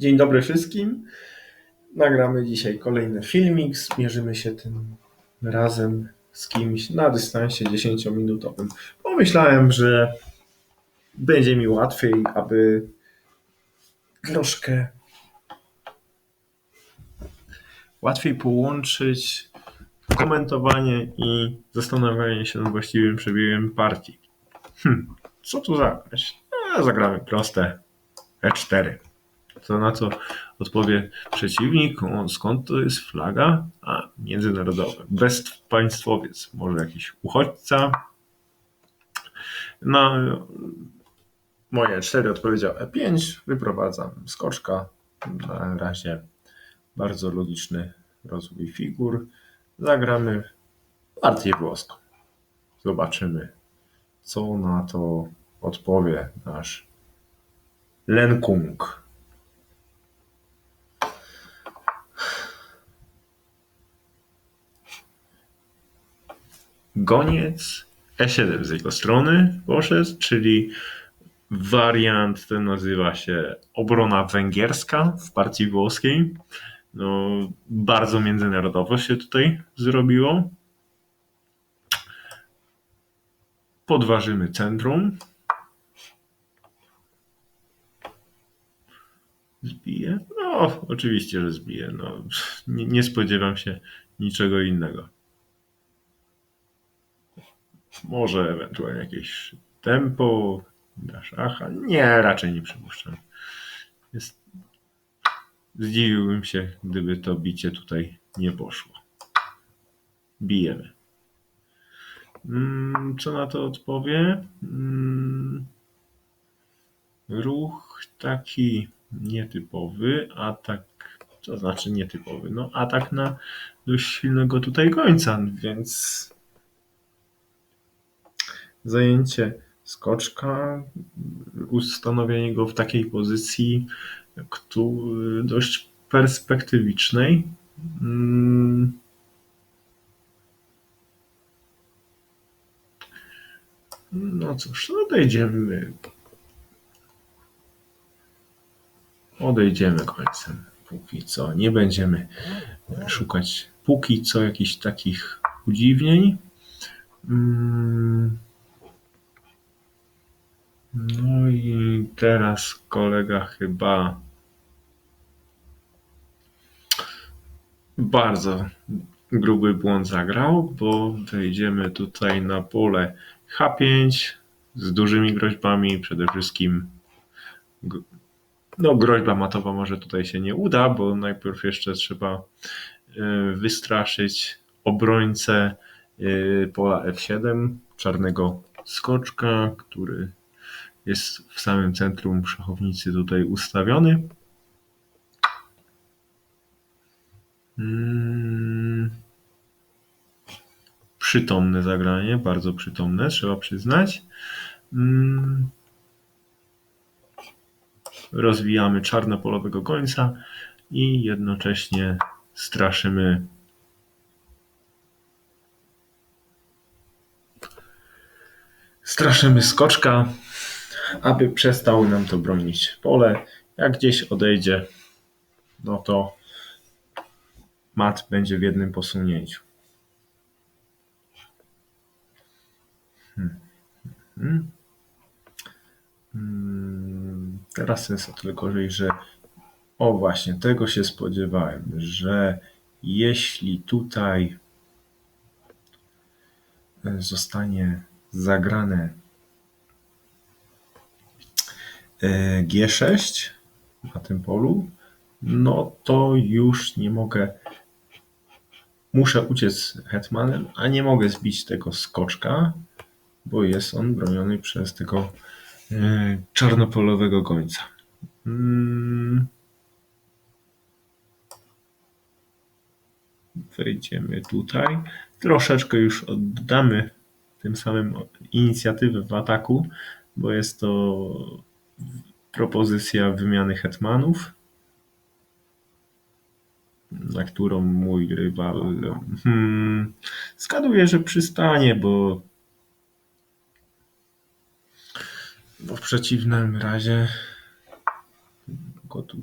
Dzień dobry wszystkim. Nagramy dzisiaj kolejny filmik. Zmierzymy się tym razem z kimś na dystansie 10-minutowym. Pomyślałem, że będzie mi łatwiej, aby troszkę łatwiej połączyć komentowanie i zastanawianie się nad właściwym przebiegiem partii. Hm, co tu zagrać? A, zagramy proste E4. Co na co odpowie przeciwnik? O, skąd to jest flaga? A, międzynarodowe. Bezpaństwowiec. Może jakiś uchodźca? No, moje 4 odpowiedział E5. Wyprowadzam skoczka. Na razie bardzo logiczny rozwój figur. Zagramy partię włoską. Zobaczymy, co na to odpowie nasz Lenkung. Goniec E7 z jego strony poszedł, czyli wariant ten nazywa się obrona węgierska w partii włoskiej. No, bardzo międzynarodowo się tutaj zrobiło. Podważymy centrum. Zbije? No, oczywiście, że zbije. No, nie, nie spodziewam się niczego innego. Może ewentualnie jakieś tempo na szacha. Nie, raczej nie przypuszczam. Jest... Zdziwiłbym się, gdyby to bicie tutaj nie poszło. Bijemy. Mm, Co na to odpowie? Mm, Ruch taki nietypowy, atak, to znaczy nietypowy, no atak na dość silnego tutaj gońca, więc zajęcie skoczka, ustanowienie go w takiej pozycji dość perspektywicznej. Mm. No cóż, odejdziemy. Odejdziemy końcem. Póki co nie będziemy szukać póki co jakichś takich udziwnień. Mm. No i teraz kolega chyba bardzo gruby błąd zagrał, bo wejdziemy tutaj na pole H5 z dużymi groźbami, przede wszystkim no groźba matowa może tutaj się nie uda, bo najpierw jeszcze trzeba y, wystraszyć obrońcę y, pola F7, czarnego skoczka, który jest w samym centrum szachownicy tutaj ustawiony. Mm. Przytomne zagranie, bardzo przytomne, trzeba przyznać. Mm. Rozwijamy czarnopolowego gońca i jednocześnie straszymy straszymy skoczka, aby przestał nam to bronić pole. Jak gdzieś odejdzie, no to mat będzie w jednym posunięciu. Hmm. Hmm. Mm, Teraz jest o tyle gorzej, że o właśnie, tego się spodziewałem, że jeśli tutaj zostanie zagrane G6 na tym polu, no to już nie mogę. Muszę uciec hetmanem, a nie mogę zbić tego skoczka, bo jest on broniony przez tego e, czarnopolowego gońca. Mm. Wejdziemy tutaj. Troszeczkę już oddamy tym samym inicjatywę w ataku, bo jest to propozycja wymiany hetmanów, na którą mój rywal hmm, zgaduję, że przystanie, bo bo w przeciwnym razie go tu